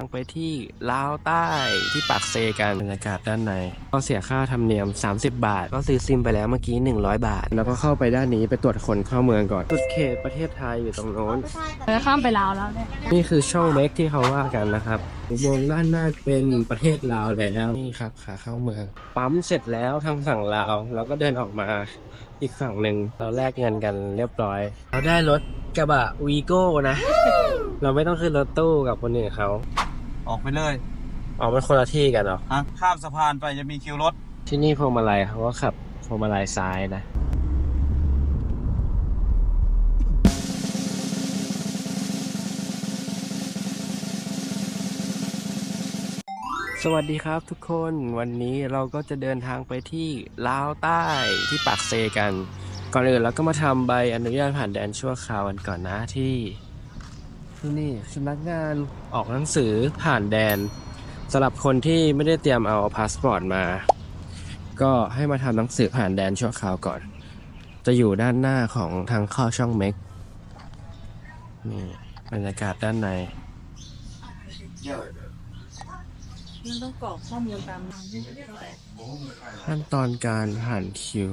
ทางไปที่ลาวใต้ที่ปากเซกันบรรยากาศด้านใน ก็เสียค่าธรรมเนียม 30 บาท ก็ซื้อซิมไปแล้วเมื่อกี้ 100 บาท แล้วก็เข้าไปด้านนี้ไปตรวจคนเข้าเมืองก่อนสุดเขตประเทศไทยอยู่ตรงโน้นเราข้ามไปลาวแล้วเนี่ยนี่คือช่องเม็กที่เขาว่ากันนะครับอุโมงค์ด้านหน้าเป็นประเทศลาวแล้วนี่ครับขาเข้าเมือง ปั๊มเสร็จแล้วทางฝั่งลาวเราก็เดินออกมาอีกฝั่งหนึ่งเราแลกเงินกันเรียบร้อยเราได้รถกระบะวีโก้นะ เราไม่ต้องขึ้นรถตู้กับคนอื่นเขา ออกไปเลยออกเป็นคนละที่กันเหรอฮะข้ามสะพานไปจะมีคิวรถ ที่นี่พวงมาลัยเขาก็ขับพวงมาลัยซ้ายนะ สวัสดีครับทุกคนวันนี้เราก็จะเดินทางไปที่ลาวใต้ที่ปากเซกัน ก่อนอื่นเราก็มาทำใบอนุญาตผ่านแดนชั่วคราวกันก่อนนะที่ที่ นี่สำนักงานออกหนังสือผ่านแดนสำหรับคนที่ไม่ได้เตรียมเอาพาสปอร์ตมา ก็ให้มาทำหนังสือผ่านแดนชั่วคราวก่อน จะอยู่ด้านหน้าของทางเข้าช่องเม็กนี่บรรยากาศด้านในมันต้องกรอกข้อมูลตามขั้นตอนการผ่านคิว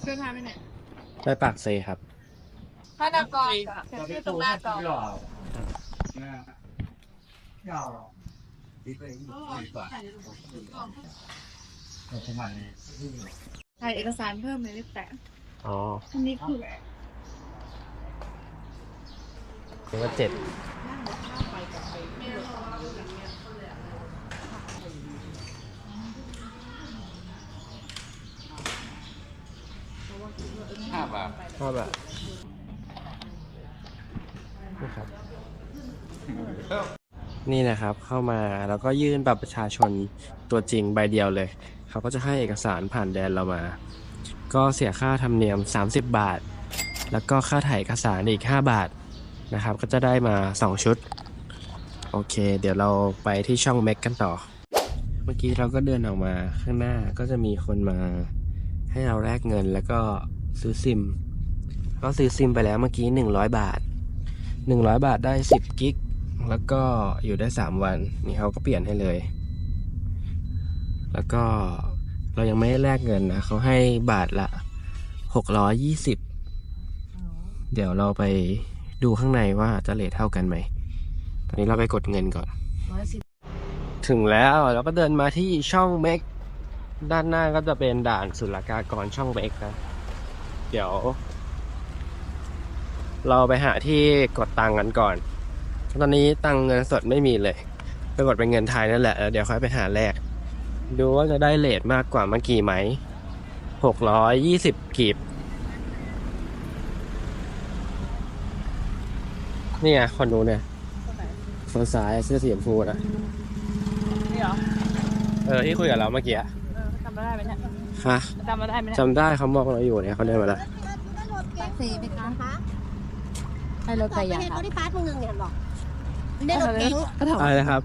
เสื้อผ้าไปไหน ไปปากเซครับผ้านากรชื่อตรงหน้าก่อนถ่ายเอกสารเพิ่มเลยแต่อ๋ออันนี้คือเรียกว่าเจ็ด ห้าบาทชอบแบบนี่ครับ นี่นะครับเข้ามาแล้วก็ยื่นบัตรประชาชนตัวจริงใบเดียวเลยเขาก็จะให้เอกสารผ่านแดนเรามา ก็เสียค่าธรรมเนียม 30 บาท แล้วก็ค่าถ่ายเอกสารอีก 5 บาทนะครับ ก็จะได้มา 2 ชุด โอเค เดี๋ยวเราไปที่ช่องเม็กกันต่อ เมื่อกี้เราก็เดินออกมาข้างหน้าก็จะมีคนมาให้เราแลกเงินแล้วก็ ซื้อซิม ก็ซื้อซิมไปแล้วเมื่อกี้100บาท100บาทได้10กิก แล้วก็อยู่ได้3วัน นี่เขาก็เปลี่ยนให้เลย แล้วก็เรายังไม่ได้แลกเงินนะเขาให้บาทละ620เดี๋ยวเราไปดูข้างในว่าจะเลทเท่ากันไหม ตอนนี้เราไปกดเงินก่อน ถึงแล้วเราก็เดินมาที่ช่องเมก ด้านหน้าก็จะเป็นด่านศุลกากรช่องเมกนะ เดี๋ยว เราไปหาที่กดตังค์กันก่อน ตอนนี้ตังค์เงินสดไม่มีเลย ไปกดเป็นเงินไทยนั่นแหละแล้วเดี๋ยวค่อยไปหาแลกดูว่าจะได้เลทมากกว่าเมื่อกี้ไหมหกร้อยยี่สิบกีบนี่ไงคนนู้นเนี่ยคนซ้ายเสื้อสีชมพูนะนี่เหรอ เออที่คุยกับเราเมื่อกี้อะเออจำไม่ได้ไหมเนี่ย ฮะจำไม่ได้ไหมเนี่ยจำได้เขาบอกเราอยู่เนี่ยเขาเดินมาแล้วสี่ไปคะคะให้รถไปไปยัยังงเขาคะที่พาร์ทเมืองหนึ่งเนี่ยบอกได้รถเก๋งก็ถามอะไรนะครับ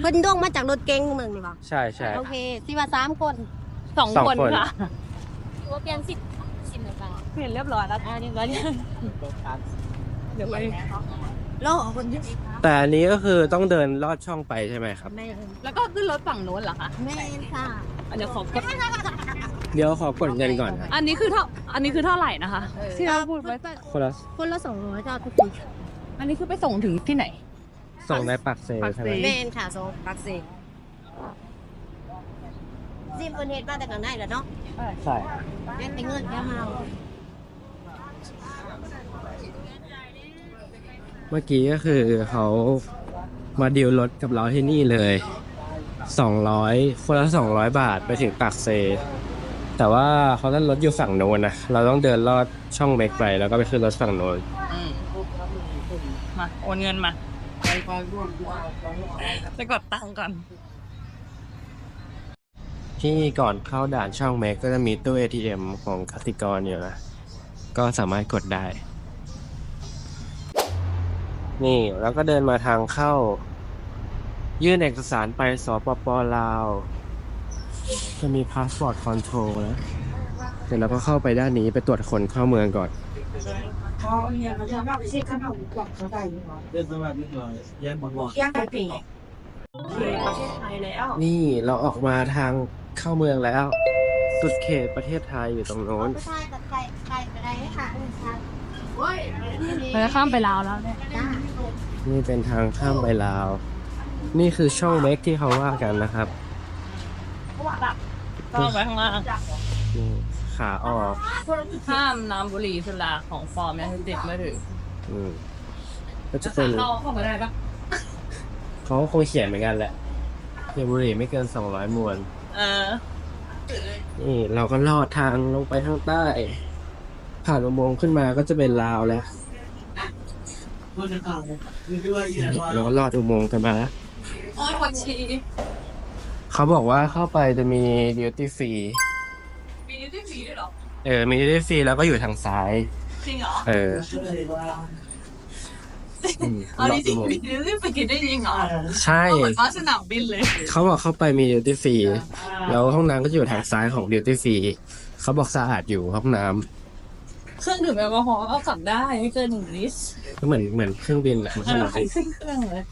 เพิ่นด้งมาจากรถเก๋งเมืองนี่บอกใช่ใช่โอเคสิว่าสามคนสองสองคนคนค่ะว่าเปลี่ยนสิบสิบหนึ่งบาทเปลี่ยนเรียบร้อยแล้วอ่าเรียบร้อยเนี่ยเดี๋ยวไปโลกคนเยอะแต่อันนี้ก็คือต้องเดินลอดช่องไปใช่ไหมครับแม่แล้วก็ขึ้นรถฝั่งโน้นเหรอคะแม่ค่ะอันเดี๋ยวขอกด เดี๋ยวขอกดเงินก่อนครับอันนี้คือเท่า อันนี้คือเท่าไหร่นะคะ ที่เราพูดไว้คนละคนละสองร้อยจ้าทุกคนอันนี้คือไปส่งถึงที่ไหน ส่งในปักเซปักเซใช่ไหมแม่ค่ะโซปักเซซิมคนเฮ็ดมาแต่กันได้แล้วเนาะใช่แม่ไปเงินแค่มาเมื่อกี้ก็คือเขามาดีลรถกับเราที่นี่เลยสองร้อยคนละสองร้อยบาทไปถึงปากเซ แต่ว่าเขาตั้งรถอยู่ฝั่งโน้นนะเราต้องเดินลอดช่องเมกไปแล้วก็ไปขึ้นรถฝั่งโน้นมาโอนเงินมาจะกดตังค์ก่อน ที่ก่อนเข้าด่านช่องเมกก็จะมีตู้ ATM ของกสิกรอยู่นะ ก็สามารถกดได้ นี่แล้วก็เดินมาทางเข้า ยื่นเอกสารไปสปปลาว จะมีพาสปอร์ตคอนโทรลนะเสร็จแล้วก็เข้าไปด้านนี้ไปตรวจคนเข้าเมืองก่อนนี่เราออกมาทางเข้าเมืองแล้ว สุดเขตประเทศไทยอยู่ตรงโน้น ไม่ใช่กับไก่ไก่อะไรค่ะไม่ใช่โอ้ยเราจะข้ามไปลาวแล้วเนี่ยจ้านี่เป็นทางข้ามไปลาว นี่คือช่องเม็กที่เขาว่ากันนะครับ ก็ไปข้างล่างนี่ขาออกห้ามน้ำบุหรี่สุราของฟอร์มเนี่ยติดไม่ถึงอืมก็จะเป็นเราเข้ามาได้ปะเขาคงเขียนเหมือนกันแหละเยบุรีไม่เกิน200มวนเออนี่เราก็ลอดทางลงไปข้างใต้ ผ่านอุโมงค์ขึ้นมาก็จะเป็นลาวแล้วเราก็ลอดอุโมงค์กันมาแล้วโอ้ยวันชี เขาบอกว่าเข้าไปจะมีดิวตี้ฟรีมีนิติฟรีด้วยเหรอ เออ มีดิวตี้ฟรีแล้วก็อยู่ทางซ้าย จริงเหรอ เอออืมเอาลอจดริอุงโมงๆมีค์นิติฟรีได้จริงเหรอใช่ เหมือนว่าสนามบินเลย เขาบอกเข้าไปมีดิวตี้ฟรีแล้วห้องน้ำก็จะอยู่ทางซ้ายของดิวตี้ฟรีเขาบอกสะอาดอยู่ห้องน้ำเครื่องดื่มแอลกอฮอล์เอาขับได้ไม่เกินหนึ่งลิตรก็เหมือนเหมือนเครื่องบินแหละเหมือนเอสอนามขึ้บินนเครื่องเลย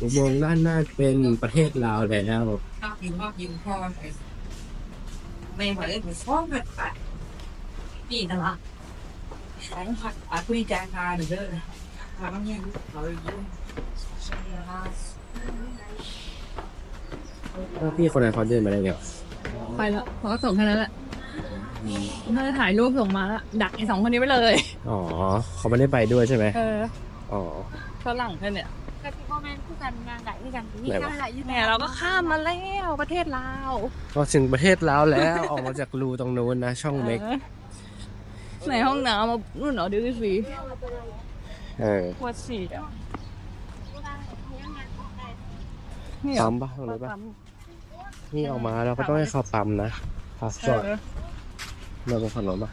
อุโมงค์ด้านหน้าเป็นประเทศลาวแล้วไม่ไหวเลยผมฟ้องแบบปีนะละแล้วพี่คนนั้นเขาเดินมาได้ไงวะไปแล้วเขาก็ส่งแค่นั้นแหละถ้าจะถ่ายรูปส่งมาแล้วดักไอ้สองคนนี้ไปเลย อ๋อเขาไม่ได้ไปด้วยใช่ไหมเออ อ๋อฝรั่งแค่เนี่ยกับพี่พ่อ แม่คู่กันงานไหนด้วยกันนี่ไหนวะงานไหนอยู่เนี่ยเราก็ข้ามมาแล้วประเทศลาวก็ถึงประเทศลาวแล้ว ออกมาจากรูตรงนู้นนะช่องเม็กออในห้องน้ำมานู่นเหรอดิวตี้ฟรีเออปวดฉี่อะนี่เหรอปั๊มปะตรงนี้ปะนี่ออกมาเราก็ต้องให้เขาปั๊มนะพาสปอร์ตเออเราเป็นขนมปะ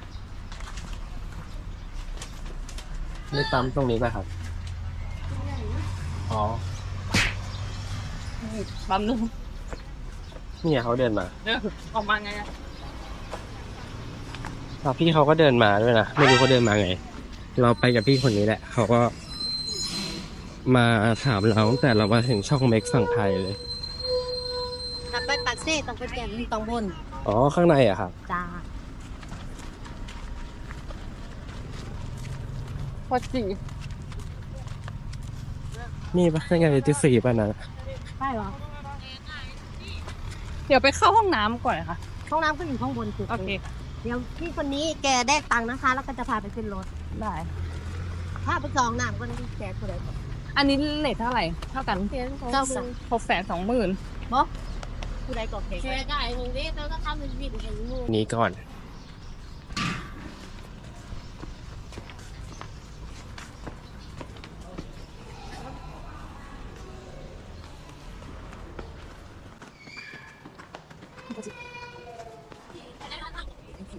ไม่ปั๊มตรงนี้ป่ะครับ อ๋อปั๊มนึงนี่ไงเขาเดินมาเดี๋ยวออกมาไงอะอะพี่เขาก็เดินมาด้วยนะไม่รู้เขาเดินมาไง เราไปกับพี่คนนี้แหละ เขาก็ มาถามเราตั้งแต่เรามาถึงช่องเม็กฝั่งไทยเลยขับไปปากเซ่ต้องไปเปลี่ยนตองบน อ๋อข้างในอะครับจ้าปวดฉี่ นี่ปะนั่นไงดิฟรีป่ะนะใช่เหรอ เดี๋ยวไปเข้าห้องน้ำก่อนนะคะห้องน้ำก็อยู่ข้างบนสุดโอเคเดี๋ยวพี่คนนี้แกได้ตังค์นะคะ แล้วก็จะพาไปขึ้นรถได้ ถ้าไปจองน้ำก็นี่แกคนไหนก่อนอันนี้เลทเท่าไหร่ เท่ากันเก้าสิบหกแสนสองหมื่นผู้ใดก่อนแกได้หนึ่งเด็กแล้วก็ทำเป็นวิดอย่างนี้นี้ก่อน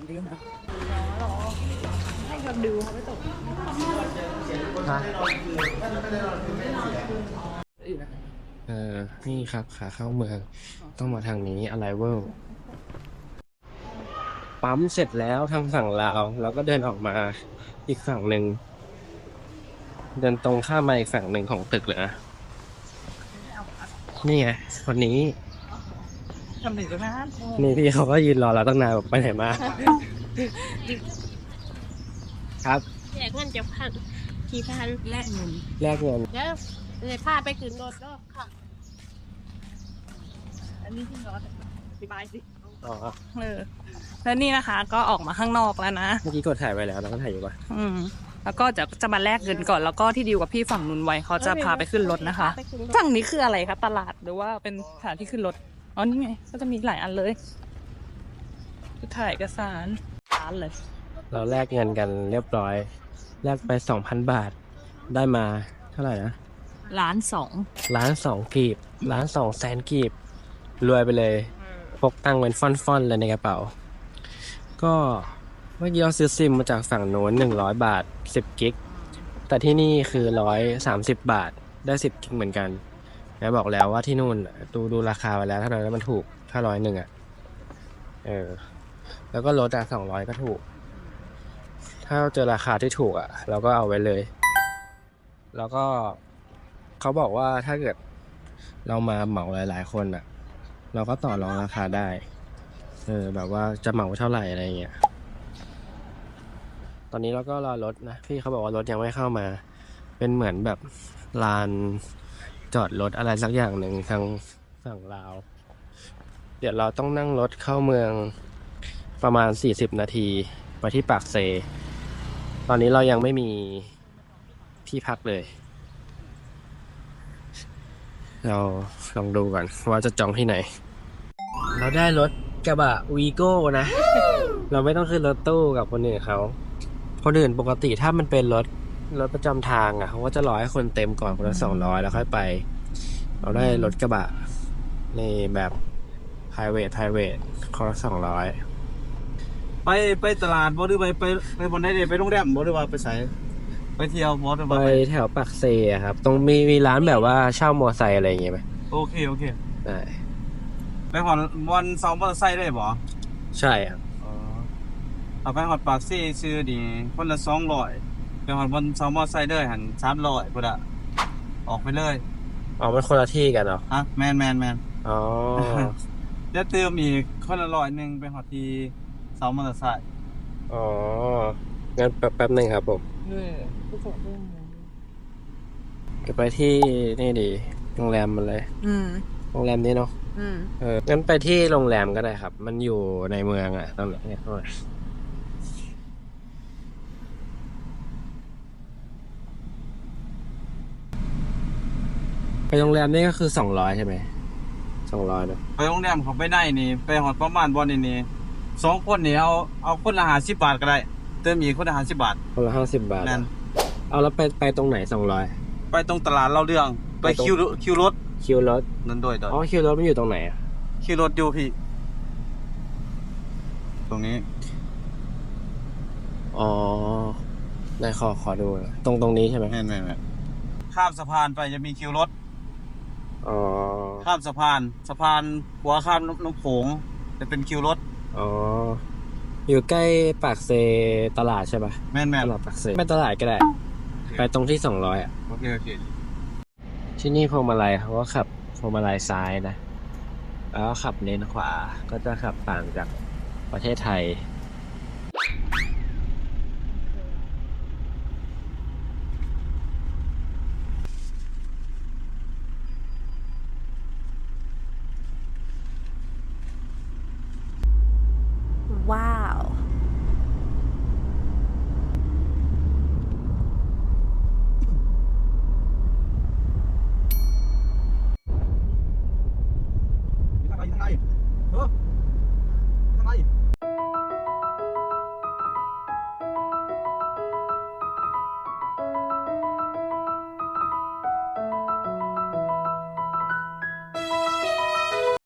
ให้คนดูเขาไปตกฮะเออนี่ครับขาเข้าเมือง ต้องมาทางนี้อะไรเวลปั๊มเสร็จแล้วทางฝั่งลาวเราก็เดินออกมาอีกฝั่งหนึ่ง เดินตรงข้ามมาอีกฝั่งหนึ่งของตึกเลยนะนี่ไงคนนี้ ทำถึงตรงนั้นนี่พี่เขาก็ยืนรอเราตั้งนานบอกไปไหนมา ครับแจกเงินจะพันกี่พันแลกเงินแลกเงินเดี๋ยวเลยพาไปขึ้นรถก็ค่ะ อันนี้ที่รถอธิบายสิอ๋อเออแล้วนี่นะคะ ก็ออกมาข้างนอกแล้วนะเมื่อกี้กดถ่ายไว้แล้วเราก็ถ่ายอยู่ป่ะอืมแล้วก็จะจะมาแลกเงินก่อนแล้วก็ที่ดีลกับพี่ฝั่งนุนไว้เขาจะพาไปขึ้นรถนะคะไปขึ้นรถฝั่งนี้คืออะไรคะตลาดหรือว่าเป็นสถานที่ขึ้นรถ อ๋อนี่ไง ก็จะมีหลายอันเลยคือถ่ายเอกสารร้านเลย เราแลกเงินกันเรียบร้อย แลกไปสองพันบาท ได้มาเท่าไหร่นะ ร้านสองล้านสองกีบล้านสองแสนกีบ รวยไปเลย พกตังค์เป็นฟ่อนๆเลยในกระเป๋า ก็เมื่อกี้เราซื้อซิมมาจากฝั่งโน้นหนึ่งร้อยบาทสิบกิก แต่ที่นี่คือร้อยสามสิบบาท ได้สิบกิกเหมือนกัน แล้วบอกแล้วว่าที่นู่นดูดูราคาไปแล้วเท่านั้นแล้วมันถูกถ้าร้อยหนึ่งอะ เออ แล้วก็ลดอะสองร้อยก็ถูก ถ้าเจอราคาที่ถูกอะ เราก็เอาไว้เลย แล้วก็เขาบอกว่าถ้าเกิดเรามาเหมาหลาย ๆ คนอะ เราก็ต่อรองราคาได้ เออ แบบว่าจะเหมาเท่าไหร่อะไรเงี้ย ตอนนี้เราก็รอรถนะ พี่เขาบอกว่ารถยังไม่เข้ามา เป็นเหมือนแบบลาน จอดรถอะไรสักอย่างหนึ่งทางฝั่งลาว เดี๋ยวเราต้องนั่งรถเข้าเมืองประมาณ 40 นาทีไปที่ปากเซ ตอนนี้เรายังไม่มีที่พักเลย เราลองดูก่อนว่าจะจองที่ไหน เราได้รถกระบะวีโก้นะ เราไม่ต้องขึ้นรถตู้กับคนอื่นเขา คนอื่นปกติถ้ามันเป็นรถ รถประจำทางอะเขาก็จะรอให้คนเต็มก่อนคนละสองร้อยแล้วค่อยไป เราได้รถกระบะในแบบ private private คนละสองร้อยไปไปตลาดบ่หรือไปไปไปบนได้เดไปโรงแรมบ่หรือว่าไปใส่ไปเที่ยวบ่หรือไปว่าไปแถวปากเซอะครับ ตรงมีมีร้านแบบว่าเช่ามอไซค์อะไรอย่างเงี้ยไหมโอเคโอเคได้ไปหอนวันเสาร์มอเตอร์ไซค์ได้บ่ใช่ครับอ๋อเอาไปหอดปากซี่ซื้อดีคนละ200 ไปหอดวันเสาร์มอเตอร์ไซค์เด้อหัน300พุ่นอะออกไปเลยอ๋อมันคนละที่กันเหรอฮะแมนแมนแมนอ๋อจะเติมอีกคนละร้อยหนึงไปหอดที่เสามอเตอร์ไซค์อ๋องั้นแป๊บแป๊บหนึ่งครับผมเออผู้สูงอายุจะไปที่นี่ดีโรงแรมมันเลย อืมโรงแรมนี้เนาะอืมเอองั้นไปที่โรงแรมก็ได้ครับ มันอยู่ในเมืองอะตรงไหนเนี่ยตรงไหนไป โรงแรมนี่ก็คือสองร้อยใช่ไหมสองร้อยเนอะไปโรงแรมเขาไปได้นี่ ไปหอดประมาณบอลนี่นี่สองคนนี่เอาเอาคนละหาสิบบาทก็ได้เติมอีกคนละหาสิบบาทคนละห้าสิบบาทนั่นเอาแล้วไปไปตรงไหนสองร้อยไปตรงตลาดเราเรื่องไปไปตรงคิวรถคิวรถคิวรถนั่นด้วยต่ออ๋อคิวรถมันอยู่ตรงไหนอะคิวรถอยู่พี่ ตรงนี้ อ๋อได้ขอขอดูหน่อยตรงตรงนี้ใช่ไหมแม่นแม่นแม่นข้ามสะพานไปจะมีคิวรถ อ๋อ ข้ามสะพาน สะพานหัวข้ามน้ำโขงจะเป็นคิวรถ อ๋อ อยู่ใกล้ปากเซตลาดใช่ปะแม่นแม่นตลาดปากเซไม่ตลาดก็ได้ ไปตรงที่สองร้อยอะ โอเคโอเคที่นี่พวงมาลัยเขาก็ขับพวงมาลัยซ้ายนะ แล้วก็ขับเลนขวา ก็จะขับต่างจากประเทศไทย